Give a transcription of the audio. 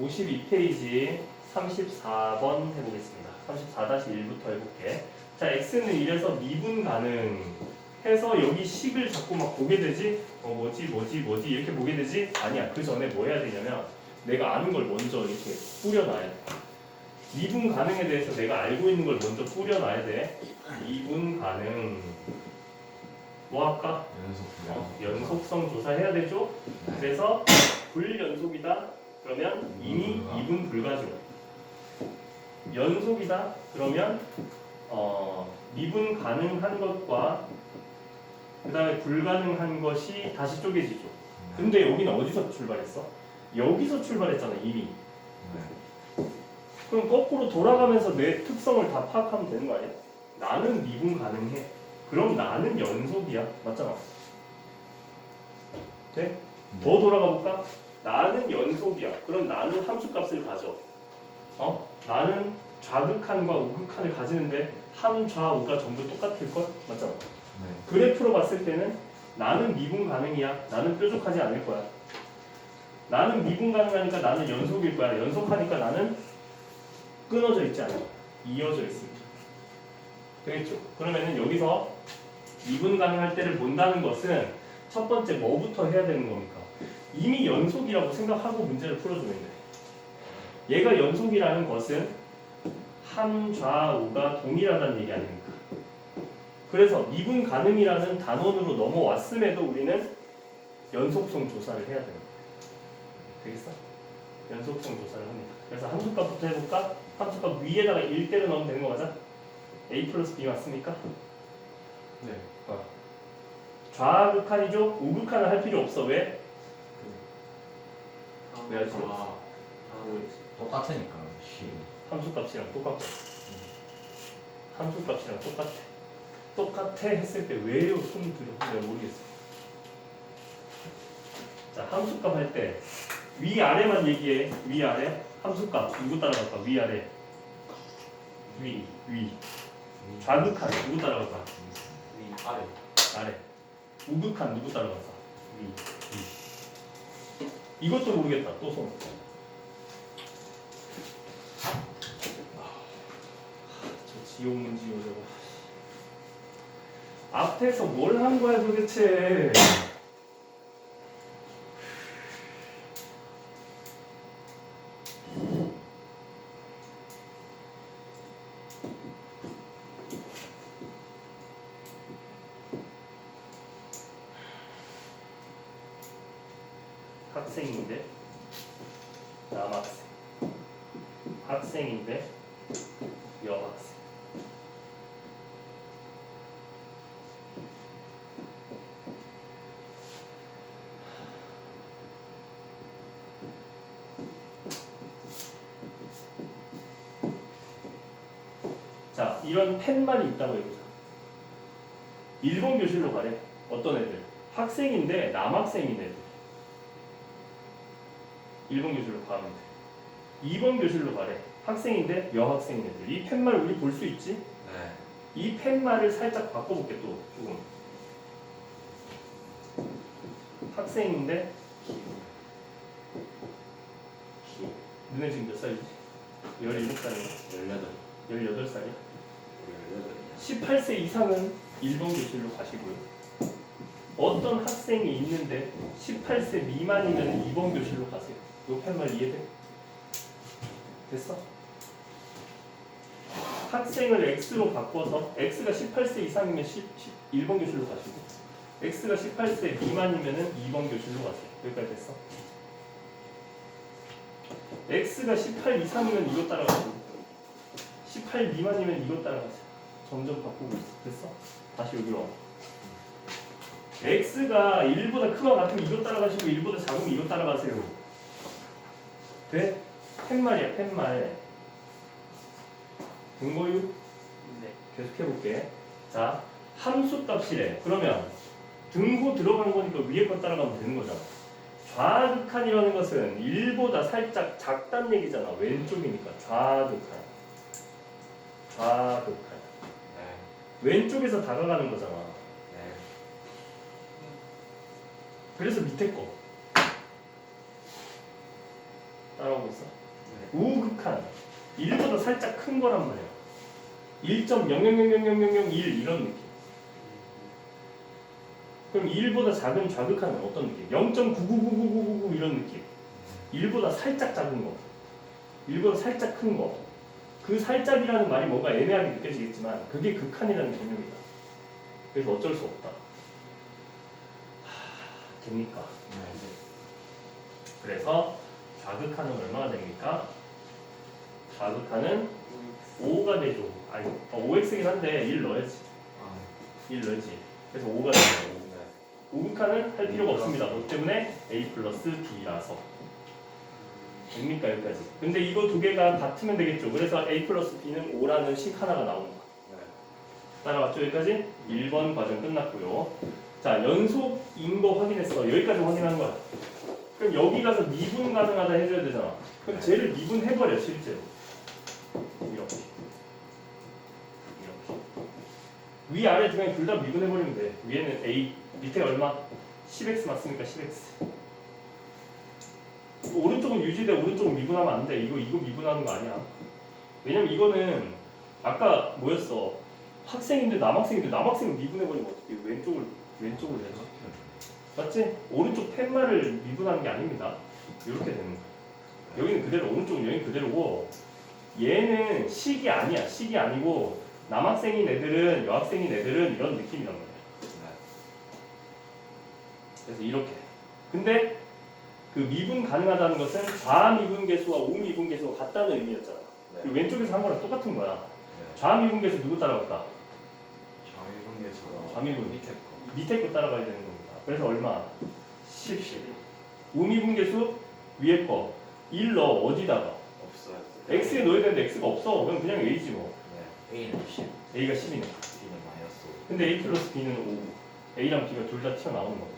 52페이지 34번 해보겠습니다. 34-1부터 해볼게. 자, x는 이래서 미분 가능 해서 여기 식을 자꾸 막 보게 되지? 어, 뭐지, 뭐지, 뭐지, 이렇게 보게 되지? 아니야. 그 전에 뭐 해야 되냐면 내가 아는 걸 먼저 이렇게 뿌려놔야 돼. 미분 가능에 대해서 내가 알고 있는 걸 먼저 뿌려놔야 돼. 미분 가능. 뭐 할까? 연속 어, 연속성 조사해야 되죠? 그래서 불연속이다. 그러면 이미 불가. 이분 불가죠. 연속이다. 그러면 어, 미분 가능한 것과 그 다음에 불가능한 것이 다시 쪼개지죠. 근데 여기는 어디서 출발했어? 여기서 출발했잖아 이미. 그럼 거꾸로 돌아가면서 내 특성을 다 파악하면 되는 거 아니야? 나는 미분 가능해. 그럼 나는 연속이야. 맞잖아. 돼? 더 돌아가 볼까? 나는 연속이야. 그럼 나는 함수값을 가져. 어? 나는 좌극한과 우극한을 가지는데 함, 좌, 우가 전부 똑같을 걸? 맞잖아. 네. 그래프로 봤을 때는 나는 미분 가능이야. 나는 뾰족하지 않을 거야. 나는 미분 가능하니까 나는 연속일 거야. 연속하니까 나는 끊어져 있지 않아. 이어져 있습니다. 되겠죠? 그러면은 여기서 미분 가능할 때를 본다는 것은 첫 번째 뭐부터 해야 되는 겁니까? 이미 연속이라고 생각하고 문제를 풀어주면 돼. 얘가 연속이라는 것은 함, 좌, 우가 동일하다는 얘기 아닙니까? 그래서 미분 가능이라는 단원으로 넘어왔음에도 우리는 연속성 조사를 해야 됩니다. 되겠어? 연속성 조사를 합니다. 그래서 함수값부터 해볼까? 함수값 위에다가 1대를 넣으면 되는 거 맞아? a 플러스 b 맞습니까? 네. 좌극한이죠? 우극한을 할 필요 없어. 왜? 왜 하지? 아, 똑같으니까. 시. 함수값이랑 똑같고 함수값이랑 똑같아. 똑같아 했을 때 왜요? 손 들어? 내가 모르겠어. 자, 함수값 할 때 위아래만 얘기해. 위아래. 함수값 누구 따라갈까? 위아래. 위, 위. 좌극한 누구 따라갈까? 위 아래 아래. 우극한 누구 따라갈까? 위, 위. 이것도 모르겠다. 또 손. 저 지옥 문지요 저거. 앞에서 뭘 한 거야 도대체? 학생인데? 남학생. 학생인데? 여학생. 자 이런 팻말이 있다고 해보자. 1번 교실로 가래. 어떤 애들? 학생인데 남학생인 애들 1번 교실로 가면 돼. 2번 교실로 가래. 학생인데 여학생인 애들. 이 팻말 우리 볼 수 있지? 네. 이 팻말을 살짝 바꿔볼게 또 조금. 학생인데 너네 지금 몇 살이지? 17살인가? 18 18살이야? 18 18세 이상은 1번 교실로 가시고요. 어떤 학생이 있는데 18세 미만이면 2번 교실로 가세요. 요 팻말 이해돼? 됐어? 학생을 x로 바꿔서 x가 18세 이상이면 10, 1번 교실로 가시고 x가 18세 미만이면 2번 교실로 가세요. 여기까지 됐어? x가 18 이상이면 이거 따라가시고 18 미만이면 이거 따라가세요. 점점 바꾸고 있어. 됐어? 다시 여기로 와. x가 1보다 크거나 같으면 이거 따라가시고 1보다 작으면 이거 따라가세요. 돼? 팻말이야, 팻말. 된 거유? 네 계속 해볼게. 자, 함수 값이래. 그러면 등호 들어간 거니까 위에 거 따라가면 되는 거잖아. 좌극한이라는 것은 1보다 살짝 작단 얘기잖아. 왼쪽이니까 좌극한. 좌극한. 네. 왼쪽에서 다가가는 거잖아. 네. 그래서 밑에 거. 따라오고 있어? 네. 우극한 1보다 살짝 큰 거란 말이야 1.000000001 이런 느낌 그럼 1보다 작은 좌극한은 어떤 느낌? 0.9999999 이런 느낌 1보다 살짝 작은 거 1보다 살짝 큰거그 살짝이라는 말이 뭔가 애매하게 느껴지겠지만 그게 극한이라는 개념이다 그래서 어쩔 수 없다 하, 됩니까? 그래서 좌극한은 얼마나 됩니까? 좌극한은 5가 되죠. 아니, 어, 5x긴 한데 1 넣어야지. 아, 1 넣어야지. 그래서 5가 되죠. 5극한은 할 필요가 없습니다. 뭐 때문에 a 플러스 b라서. 됩니까 여기까지? 근데 이거 두 개가 같으면 되겠죠. 그래서 a 플러스 b는 5라는 식 하나가 나옵니다. 네. 따라왔죠 여기까지? 1번 과정 끝났고요. 자 연속인 거 확인했어. 여기까지 확인하는 거야. 그럼 여기 가서 미분 가능하다 해줘야 되잖아. 그럼 쟤를 미분해버려 실제로. 이렇게. 이렇게. 위 아래 중에 둘다 미분해버리면 돼. 위에는 a 밑에 얼마? 10x 맞으니까 10x. 오른쪽은 유지돼 오른쪽은 미분하면 안 돼. 이거 이거 미분하는 거 아니야. 왜냐면 이거는 아까 뭐였어? 학생인데 남학생인데 남학생을 미분해버리면 어떻게 왼쪽을 왼쪽을 해서 맞지? 오른쪽 팻말을 미분하는 게 아닙니다. 이렇게 되는 거야. 여기는 그대로 오른쪽은 여기 그대로고 얘는 식이 아니야. 식이 아니고 남학생인 애들은 여학생인 애들은 이런 느낌이란 말이야. 그래서 이렇게. 근데 그 미분 가능하다는 것은 좌미분 계수와 우미분 계수가 같다는 의미였잖아. 그리고 왼쪽에서 한 거랑 똑같은 거야. 좌미분 계수 누구 따라갔다? 정의분계수가 정의분. 밑에 거. 밑에 거 따라가야 되는 겁니다. 그래서 얼마? 10, 10. 우미분 계수 위에 거. 1 넣어 어디다가? 없어요. x에 넣어야 되는데 x가 없어. 그럼 그냥 a지 뭐. 네. A는 10, a가 10이네. B는 마이너스 5. 근데 a 플러스 b는 5. a랑 b가 둘 다 튀어나오는 거지.